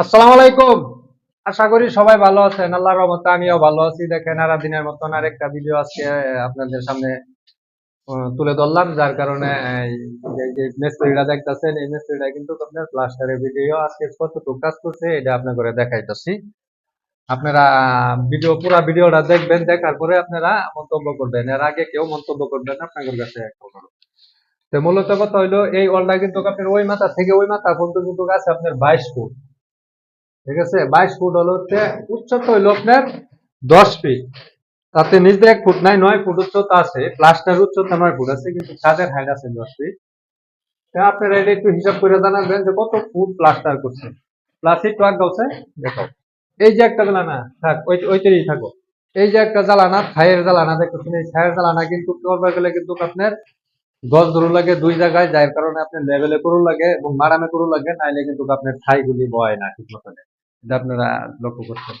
আসসালামু আলাইকুম। আশা করি সবাই ভালো আছেন। আল্লাহর রহমতে আমিও ভালো আছি। দেখেন আর দিনের মতন আর একটা ভিডিও আজকে আপনাদের সামনে তুলে ধরলাম। যার কারণে যে- দেখতেছেন, এই মিস্ত্রিটা কিন্তু আপনার প্লাস্টারের ভিডিও আজকে কতটুকু কাজ করছে, এটা আপনার করে দেখাইতেছি। আপনারা ভিডিও পুরো ভিডিওটা দেখবেন, দেখার পরে আপনারা মন্তব্য করবেন। এর আগে কেউ মন্তব্য করবেন আপনাদের কাছে। তো মূলত কথা হইল, এই ওয়ালটা কিন্তু আপনার ওই মাথা থেকে ওই মাথা পর্যন্ত কিন্তু আছে আপনার বাইশ ফুট। ঠিক আছে? বাইশ ফুট হলো উচ্চতা হইল আপনার দশ ফিট তাতে নিচে এক ফুট নাই, নয় ফুট উচ্চতা আছে। প্লাস্টার উচ্চতা নয় ফুট আছে, কিন্তু ছাদের হাইট আছে দশ ফিট আপনারা এটা একটু হিসাব করে জানাবেন যে কত ফুট প্লাস্টার করছে। প্লাস একটু আগে দেখো। এই যে একটা জ্বালানা, থাক, ওই ওইটাই থাকো। এই যে একটা জ্বালানা ছায়ের জ্বালানা দেখতেছেন, এই ছায়ের জ্বালানা কিন্তু গেলে কিন্তু আপনার গজ ধরু লাগে দুই জায়গায়, যার কারণে আপনার লেভেলে করু লাগে এবং মারামে করু লাগে, নাইলে কিন্তু আপনার ছাইগুলি বয় না, ঠিক মতো এটা আপনারা লক্ষ্য করছেন।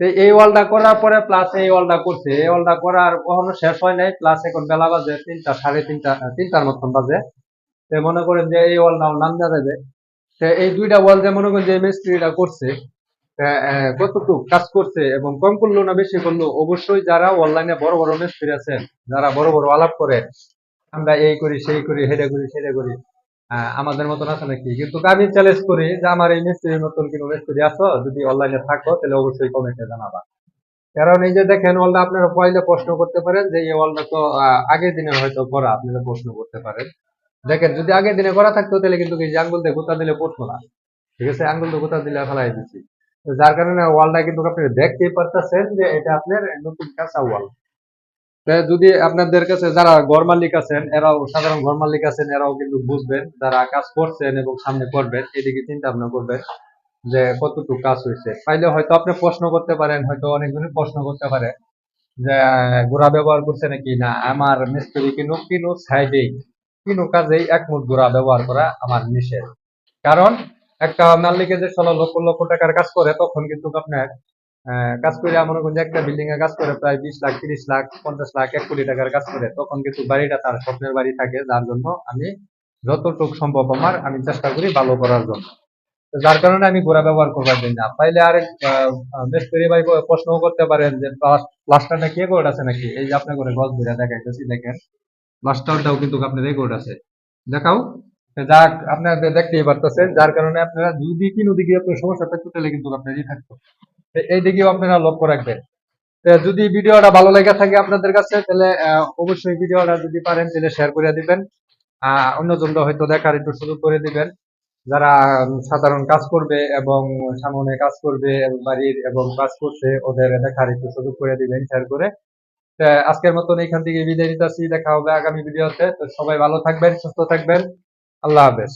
তো এই ওয়ালটা করার পরে প্লাস এই ওয়ালটা করছে। এই ওয়ালটা করার কখনো শেষ হয় নাই। প্লাস এখন বেলা বাজে তিনটা, সাড়ে তিনটা তিনটার মতন বাজে। তো মনে করেন যে এই ওয়ালটা নাম দেওয়া যাবে। তো এই দুইটা ওয়াল যে মনে করেন যে মিস্ত্রিটা করছে কতটুকু কাজ করছে এবং কম করল না বেশি করল, অবশ্যই যারা অনলাইনে বড় বড় মিস্ত্রি আছেন, যারা বড় বড় আলাপ করে, আমরা এই করি, সেই করি হেডে করি, সেটা করি। আমাদের মতন আছে নাকি? কিন্তু আমি চ্যালেঞ্জ করি যে আমার এই মিস্ত্রির মতন কোনো মিস্ত্রি আছো? যদি অনলাইনে থাকো, তাহলে অবশ্যই কমেন্টে জানাবা। কারণ এই যে দেখেন ওয়ালটা আপনারা পয়লে প্রশ্ন করতে পারেন যে, এই ওয়ালটা তো আগের দিনে হয়তো করা, আপনারা প্রশ্ন করতে পারেন। দেখেন, যদি আগের দিনে করা থাকতো, তাহলে কিন্তু এই আঙ্গুল দিয়ে গোতা দিলে পড়তো না। ঠিক আছে? আঙ্গুল দিয়ে গোতা দিলে ফেলাই দিচ্ছি যার কারণে ওয়ালটা কিন্তু আপনি দেখতেই পারতেছেন যে, এটা আপনার নতুন কাঁচা ওয়াল। যদি আপনাদের কাছে যারা ঘর মালিক আছেন, এরাও সাধারণ ঘর মালিক আছেন, এরাও কিন্তু বুঝবেন, যারা কাজ করছেন এবং সামনে করবেন, এদিকে চিন্তা ভাবনা করবেন যে কতটুকু কাজ হয়েছে। পাইলে হয়তো আপনি প্রশ্ন করতে পারেন, হয়তো অনেকজনই প্রশ্ন করতে পারে যে গুড়া ব্যবহার করছে নাকি না? আমার মিস্ত্রি কিনু কিনু সাইডেই, কিনু কাজেই এক মুঠ গুড়া ব্যবহার করা আমার নিষেধ। কারণ একটা মালিকে যে ষোলো লক্ষ লক্ষ টাকার কাজ করে, তখন কিন্তু আপনার কাজ করে মনে করেন যে একটা বিল্ডিং এ কাজ করে প্রায় বিশ লাখ, তিরিশ লাখ, পঞ্চাশ লাখ, এক কোটি টাকার কাজ করে। তখন কিন্তু বাড়িটা তার স্বপ্নের বাড়ি থাকে, যার জন্য আমি যতটুকু সম্ভব আমার, আমি চেষ্টা করি ভালো করার জন্য। যার কারণে আমি ঘোড়া ব্যবহার করবার না পাইলে আরেক মিস্ত্রি ভাই প্রশ্ন করতে পারেন যে প্লাস্টারটা কে করে আছে নাকি? এই যে আপনার করে গছ ধরে দেখাইতেছি, দেখেন। প্লাস্টারটাও কিন্তু আপনার রেকর্ড আছে। দেখাও। যাক আপনারা দেখতেই পারতেছেন। যার কারণে আপনারা যদি কি নদী গিয়ে আপনার সমস্যা থাকতো তাহলে কিন্তু আপনারই থাকতো। এই দিকেও আপনারা লক্ষ্য রাখবেন। যদি ভিডিওটা ভালো লেগে থাকে আপনাদের কাছে, তাহলে অবশ্যই ভিডিওটা যদি পারেন, তাহলে শেয়ার করে দিবেন। অন্যজনরা হয়তো দেখার একটু সুযোগ করে দিবেন। যারা সাধারণ কাজ করবে এবং সামনে কাজ করবে বাড়ির এবং কাজ করছে, ওদের দেখার একটু সুযোগ করে দিবেন শেয়ার করে। আজকের মতন এখান থেকে বিদায় নিতেছি, দেখা হবে আগামী ভিডিওতে। তো সবাই ভালো থাকবেন, সুস্থ থাকবেন। আল্লাহ হাফেজ।